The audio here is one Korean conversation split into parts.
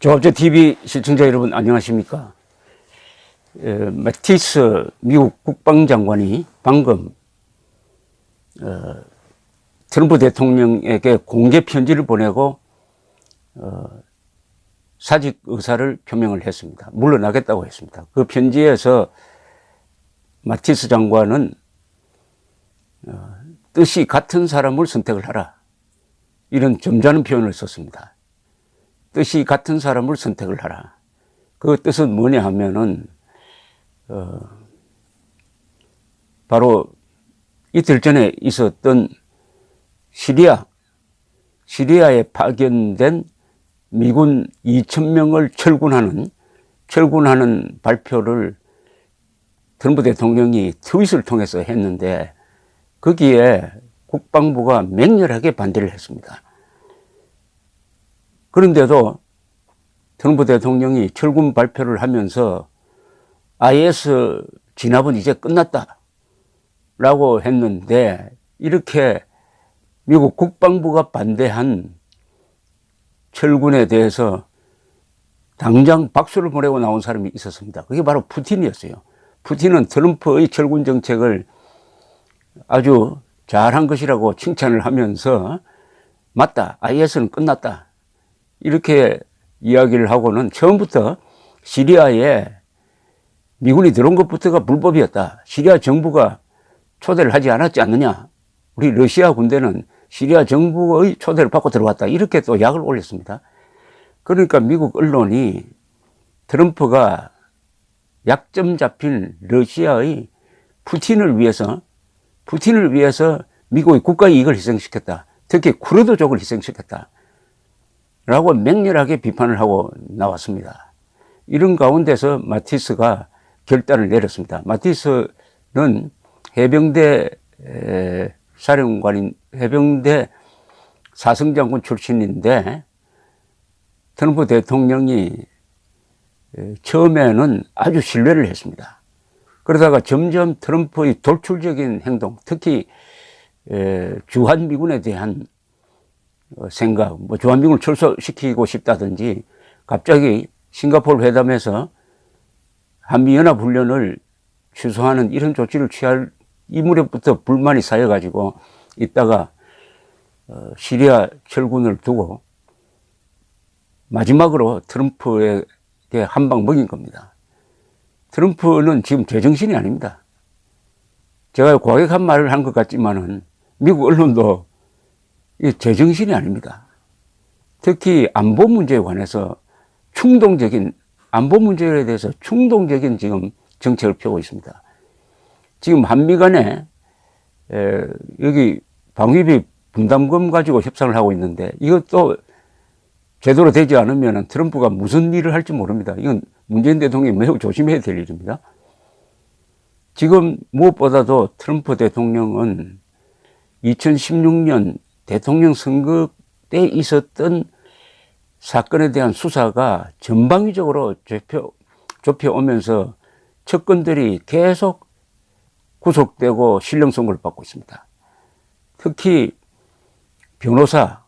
조합제 TV 시청자 여러분 안녕하십니까? 에, 매티스 미국 국방장관이 방금 어, 트럼프 대통령에게 공개 편지를 보내고 어, 사직 의사를 표명을 했습니다. 물러나겠다고 했습니다. 그 편지에서 마티스 장관은 어, 뜻이 같은 사람을 선택을 하라 이런 점잖은 표현을 썼습니다. 뜻이 같은 사람을 선택을 하라. 그 뜻은 뭐냐 하면은, 어, 바로 이틀 전에 있었던 시리아, 시리아에 파견된 미군 2,000명을 철군하는, 철군하는 발표를 트럼프 대통령이 트윗을 통해서 했는데, 거기에 국방부가 맹렬하게 반대를 했습니다. 그런데도 트럼프 대통령이 철군 발표를 하면서 IS 진압은 이제 끝났다. 라고 했는데 이렇게 미국 국방부가 반대한 철군에 대해서 당장 박수를 보내고 나온 사람이 있었습니다. 그게 바로 푸틴이었어요. 푸틴은 트럼프의 철군 정책을 아주 잘한 것이라고 칭찬을 하면서 맞다. IS는 끝났다. 이렇게 이야기를 하고는 처음부터 시리아에 미군이 들어온 것부터가 불법이었다. 시리아 정부가 초대를 하지 않았지 않느냐. 우리 러시아 군대는 시리아 정부의 초대를 받고 들어왔다. 이렇게 또 약을 올렸습니다. 그러니까 미국 언론이 트럼프가 약점 잡힌 러시아의 푸틴을 위해서 푸틴을 위해서 미국의 국가 이익을 희생시켰다. 특히 쿠르드족을 희생시켰다. 라고 맹렬하게 비판을 하고 나왔습니다. 이런 가운데서 마티스가 결단을 내렸습니다. 마티스는 해병대 사령관인 해병대 사성장군 출신인데 트럼프 대통령이 처음에는 아주 신뢰를 했습니다. 그러다가 점점 트럼프의 돌출적인 행동, 특히 주한 미군에 대한 생각, 뭐 주한미군을 철수시키고 싶다든지 갑자기 싱가포르 회담에서 한미연합훈련을 취소하는 이런 조치를 취할 이 무렵부터 불만이 쌓여가지고 있다가 어, 시리아 철군을 두고 마지막으로 트럼프에게 한 방 먹인 겁니다. 트럼프는 지금 제정신이 아닙니다. 제가 과격한 말을 한 것 같지만은 미국 언론도 이 제정신이 아닙니다. 특히 안보 문제에 관해서 충동적인 안보 문제에 대해서 충동적인 지금 정책을 펴고 있습니다. 지금 한미 간에 에, 여기 방위비 분담금 가지고 협상을 하고 있는데 이것도 제대로 되지 않으면 트럼프가 무슨 일을 할지 모릅니다. 이건 문재인 대통령이 매우 조심해야 될 일입니다. 지금 무엇보다도 트럼프 대통령은 2016년 대통령 선거 때 있었던 사건에 대한 수사가 전방위적으로 좁혀, 좁혀오면서 측근들이 계속 구속되고 실형 선고를 받고 있습니다. 특히 변호사,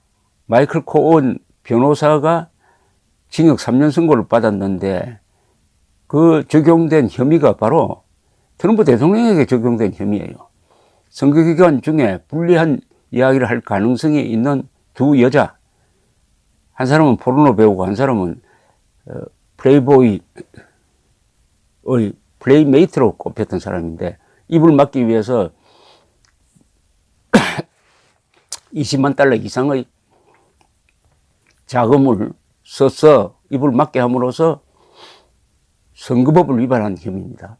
마이클 코온 변호사가 징역 3년 선고를 받았는데 그 적용된 혐의가 바로 트럼프 대통령에게 적용된 혐의예요. 선거 기간 중에 불리한 이야기를 할 가능성이 있는 두 여자. 한 사람은 포르노 배우고 한 사람은 어, 플레이보이의 플레이메이트로 꼽혔던 사람인데 입을 막기 위해서 20만 달러 이상의 자금을 써서 입을 막게 함으로써 선거법을 위반한 혐의입니다.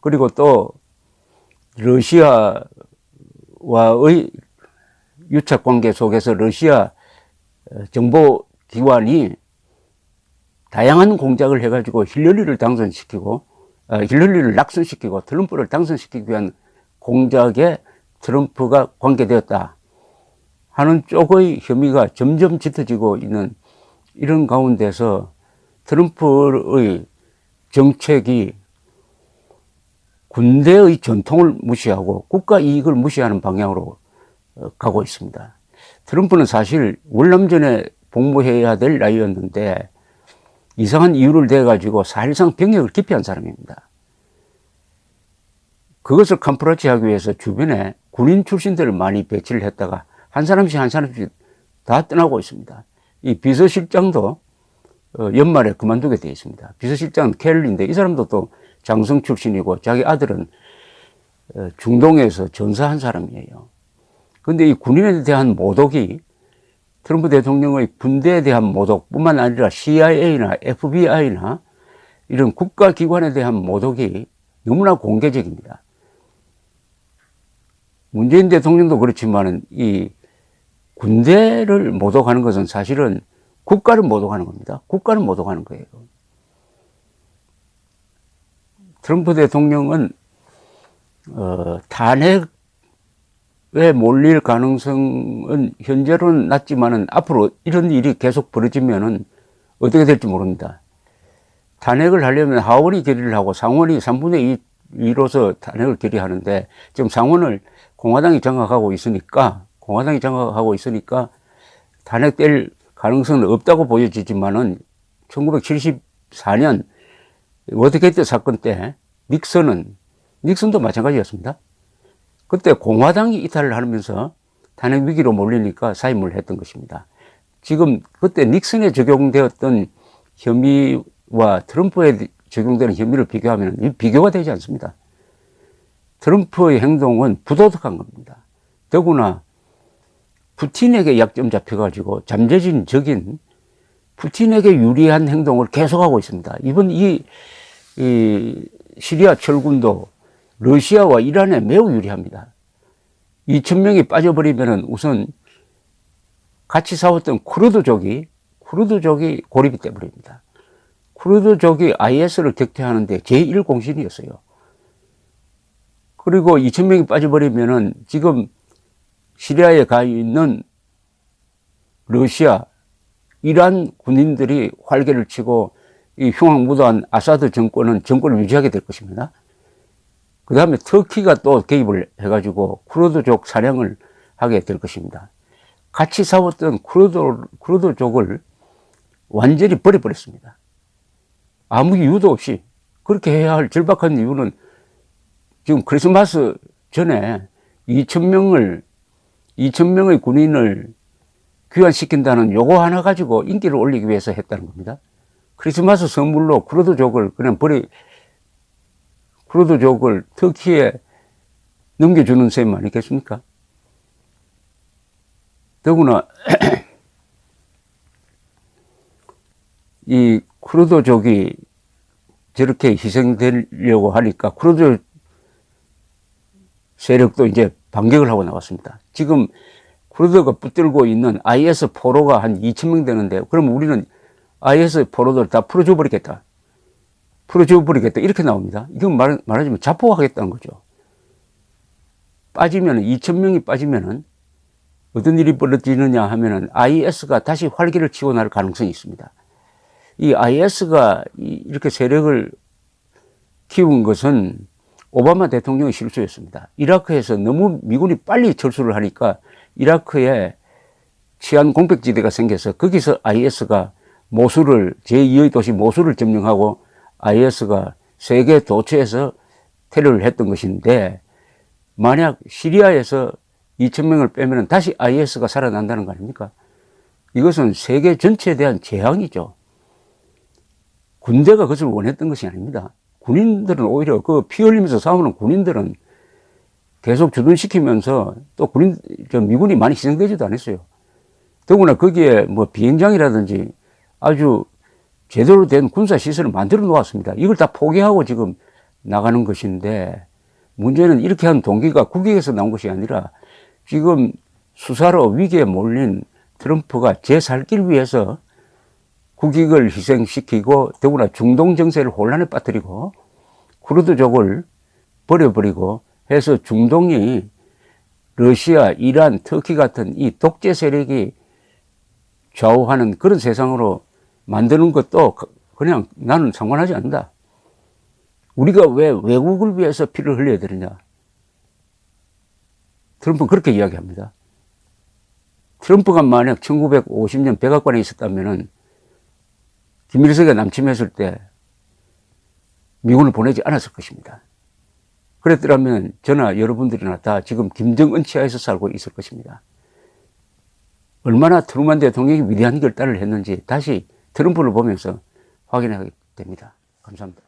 그리고 또 러시아와의 유착 관계 속에서 러시아 정보기관이 다양한 공작을 해가지고 힐러리를 당선시키고 어, 힐러리를 낙선시키고 트럼프를 당선시키기 위한 공작에 트럼프가 관계되었다 하는 쪽의 혐의가 점점 짙어지고 있는 이런 가운데서 트럼프의 정책이 군대의 전통을 무시하고 국가 이익을 무시하는 방향으로 어, 가고 있습니다. 트럼프는 사실 월남전에 복무해야 될 나이였는데 이상한 이유를 대가지고 사실상 병역을 기피한 사람입니다. 그것을 캄프라치 하기 위해서 주변에 군인 출신들을 많이 배치를 했다가 한 사람씩 한 사람씩 다 떠나고 있습니다. 이 비서실장도 어, 연말에 그만두게 되어 있습니다. 비서실장은 켈리인데 이 사람도 또 장성 출신이고 자기 아들은 어, 중동에서 전사한 사람이에요. 근데 이 군인에 대한 모독이 트럼프 대통령의 군대에 대한 모독뿐만 아니라 CIA나 FBI나 이런 국가기관에 대한 모독이 너무나 공개적입니다. 문재인 대통령도 그렇지만은 이 군대를 모독하는 것은 사실은 국가를 모독하는 겁니다. 국가를 모독하는 거예요. 트럼프 대통령은 어, 탄핵 에 몰릴 가능성은 현재로는 낮지만은 앞으로 이런 일이 계속 벌어지면은 어떻게 될지 모릅니다. 탄핵을 하려면 하원이 결의를 하고 상원이 3분의 2, 로서 탄핵을 결의하는데 지금 상원을 공화당이 장악하고 있으니까 공화당이 장악하고 있으니까 탄핵될 가능성은 없다고 보여지지만은 1974년 워터게이트 사건 때 닉슨은 닉슨도 마찬가지였습니다. 그때 공화당이 이탈을 하면서 탄핵 위기로 몰리니까 사임을 했던 것입니다. 지금 그때 닉슨에 적용되었던 혐의와 트럼프에 적용되는 혐의를 비교하면 이 비교가 되지 않습니다. 트럼프의 행동은 부도덕한 겁니다. 더구나 푸틴에게 약점 잡혀가지고 잠재진 적인 푸틴에게 유리한 행동을 계속하고 있습니다. 이번 이, 이 시리아 철군도 러시아와 이란에 매우 유리합니다. 2천명이 빠져버리면 우선 같이 싸웠던 쿠르드족이 쿠르드족이 고립이 돼버립니다. 쿠르드족이 IS를 격퇴하는데 제1공신이었어요. 그리고 2천명이 빠져버리면은 지금 시리아에 가 있는 러시아, 이란 군인들이 활개를 치고 이 흉악무도한 아사드 정권은 정권을 유지하게 될 것입니다. 그 다음에 터키가 또 개입을 해가지고 쿠르드족 사냥을 하게 될 것입니다. 같이 싸웠던 쿠르드, 쿠르드족을 완전히 버려버렸습니다. 아무 이유도 없이 그렇게 해야 할 절박한 이유는 지금 크리스마스 전에 2천명을 2천명의 군인을 귀환시킨다는 요거 하나 가지고 인기를 올리기 위해서 했다는 겁니다. 크리스마스 선물로 쿠르드족을 그냥 버리, 쿠르드족을 터키에 넘겨주는 셈 아니겠습니까? 더구나, 이 쿠르드족이 저렇게 희생되려고 하니까 쿠르드 세력도 이제 반격을 하고 나왔습니다. 지금 쿠르드가 붙들고 있는 IS 포로가 한 2천 명 되는데 그럼 우리는 IS 포로들 다 풀어줘 버리겠다. 풀어줘 버리겠다. 이렇게 나옵니다. 이건 말, 말하자면 자포하겠다는 거죠. 빠지면 2천 명이 빠지면은 어떤 일이 벌어지느냐 하면은 IS가 다시 활기를 치고 날 가능성이 있습니다. 이 IS가 이렇게 세력을 키운 것은 오바마 대통령의 실수였습니다. 이라크에서 너무 미군이 빨리 철수를 하니까 이라크에 치안 공백지대가 생겨서 거기서 IS가 모술을 제2의 도시 모술을 점령하고 IS가 세계 도처에서 테러를 했던 것인데 만약 시리아에서 2천 명을 빼면 다시 IS가 살아난다는 거 아닙니까? 이것은 세계 전체에 대한 재앙이죠. 군대가 그것을 원했던 것이 아닙니다. 군인들은 오히려 그 피 흘리면서 싸우는 군인들은 계속 주둔시키면서 또 군인, 저 미군이 많이 희생되지도 않았어요. 더구나 거기에 뭐 비행장이라든지 아주 제대로 된 군사 시설을 만들어 놓았습니다. 이걸 다 포기하고 지금 나가는 것인데 문제는 이렇게 한 동기가 국익에서 나온 것이 아니라 지금 수사로 위기에 몰린 트럼프가 제 살길 위해서 국익을 희생시키고 더구나 중동 정세를 혼란에 빠뜨리고 쿠르드족을 버려버리고 해서 중동이 러시아, 이란, 터키 같은 이 독재 세력이 좌우하는 그런 세상으로 만드는 것도 그, 그냥 나는 상관하지 않는다. 우리가 왜 외국을 위해서 피를 흘려야 되느냐? 트럼프는 그렇게 이야기합니다. 트럼프가 만약 1950년 백악관에 있었다면 김일성이 남침했을 때 미군을 보내지 않았을 것입니다. 그랬더라면 저나 여러분들이나 다 지금 김정은 치하에서 살고 있을 것입니다. 얼마나 트루만 대통령이 위대한 결단을 했는지 다시 트럼프를 보면서 확인하게 됩니다. 감사합니다.